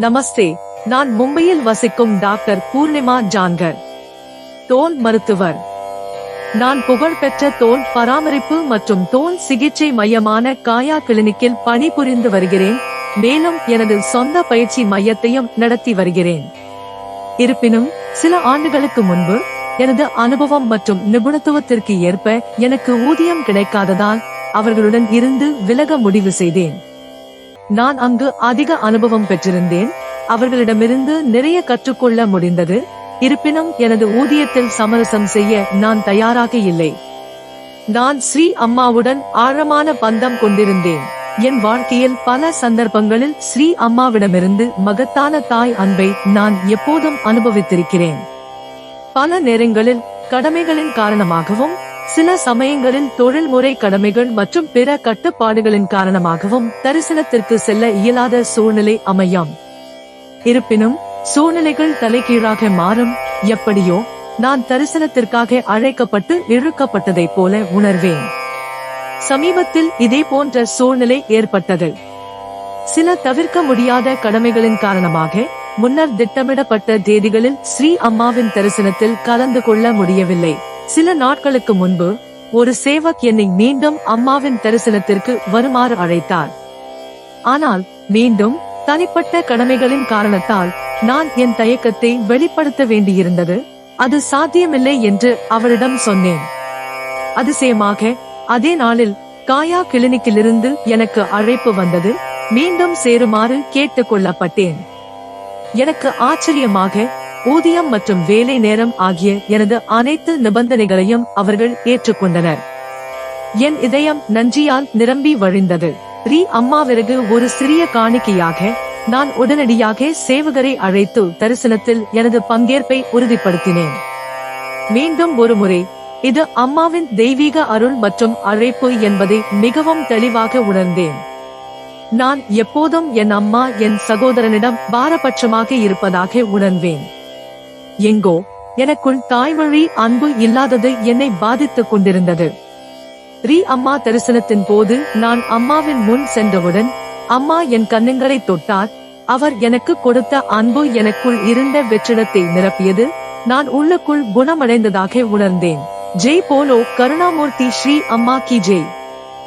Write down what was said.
நமஸ்தே. நான் மும்பையில் வசிக்கும் டாக்டர் பூர்ணிமா ஜான்கர். தோல் மருத்துவர். நான் புகழ்பெற்ற தோல் பராமரிப்பு மற்றும் தோல் சிகிச்சை மையமான காயா கிளினிக்கில் பணிபுரிந்து வருகிறேன். மேலும் எனது சொந்த பயிற்சி மையத்தையும் நடத்தி வருகிறேன். இருப்பினும் சில ஆண்டுகளுக்கு முன்பு எனது அனுபவம் மற்றும் நிபுணத்துவத்திற்கு ஏற்ப எனக்கு ஊதியம் கிடைக்காததால் அவர்களுடன் இருந்து விலக முடிவு செய்தேன். நான் அங்கு அதிக அனுபவம் பெற்றிருந்தேன். அவர்களிடமிருந்து நிறைய கற்றுக்கொள்ள முடிந்தது. இருப்பினும் எனது ஊதியத்தில் சமரசம் செய்ய நான் தயாராக இல்லை. நான் ஸ்ரீ அம்மாவுடன் ஆழமான பந்தம் கொண்டிருந்தேன். என் வாழ்க்கையில் பல சந்தர்ப்பங்களில் ஸ்ரீ அம்மாவிடமிருந்து மகத்தான தாய் அன்பை நான் எப்போதும் அனுபவித்திருக்கிறேன். பல நேரங்களில் கடமைகளின் காரணமாகவும் சில சமயங்களில் தொழில்முறை கடமைகள் மற்றும் பிற கட்டுப்பாடுகளின் காரணமாகவும் தரிசனத்திற்கு செல்ல இயலாத சூழ்நிலை அமையாம். இருப்பினும் சூழ்நிலைகள் தலைகீழாக மாறும். எப்படியோ நான் தரிசனத்திற்காக அழைக்கப்பட்டு இழுக்கப்பட்டதைப் போல உணர்வேன். சமீபத்தில் இதே போன்ற சூழ்நிலை ஏற்பட்டது. சில தவிர்க்க முடியாத கடமைகளின் காரணமாக முன்னர் திட்டமிடப்பட்ட தேதிகளில் ஸ்ரீ அம்மாவின் தரிசனத்தில் கலந்து கொள்ள முடியவில்லை. சில நாட்களுக்கு முன்பு ஒரு சேவக் என்னை மீண்டும் அம்மாவின் தரிசனத்திற்கு வருமாறு அழைத்தார். ஆனால் மீண்டும் தனிப்பட்ட கடமைகளின் காரணத்தால் நான் என் தயக்கத்தை வெளிப்படுத்த வேண்டியிருந்தது. அது சாத்தியமில்லை என்று அவரிடம் சொன்னேன். அதிசயமாக அதே நாளில் காயா கிளினிக்கிலிருந்து எனக்கு அழைப்பு வந்தது. மீண்டும் சேருமாறு கேட்டுக் கொள்ளப்பட்டேன். எனக்கு ஆச்சரியமாக ஊதியம் மற்றும் வேலை நேரம் ஆகிய எனது அனைத்து நிபந்தனைகளையும் அவர்கள் ஏற்றுக்கொண்டனர். என் இதயம் நன்றியால் நிரம்பி வழிந்தது. ரீ அம்மாவிற்கு ஒரு சிறிய காணிக்கையாக நான் உடனடியாக சேவகரை அழைத்து தரிசனத்தில் எனது பங்கேற்பை உறுதிப்படுத்தினேன். மீண்டும் ஒருமுறை இது அம்மாவின் தெய்வீக அருள் மற்றும் அழைப்பு என்பதை மிகவும் தெளிவாக உணர்ந்தேன். நான் எப்போதும் என் அம்மா என் சகோதரனிடம் பாரபட்சமாக இருப்பதாக உணர்வேன். எங்கோ எனக்குள் தாய்மொழி அன்பு இல்லாதது என்னை பாதித்துக் கொண்டிருந்தது. ரீ அம்மா தரிசனத்தின் போது நான் அம்மாவின் முன் சென்றவுடன் அம்மா என் கண்ணுங்களை தொட்டார். அவர் எனக்கு கொடுத்த அன்பு எனக்குள் இருந்த வெற்றிடத்தை நிரப்பியது. நான் உள்ளுக்குள் குணமடைந்ததாக உணர்ந்தேன். ஜெய் போலோ கருணாமூர்த்தி ஸ்ரீ அம்மா கி ஜெய்.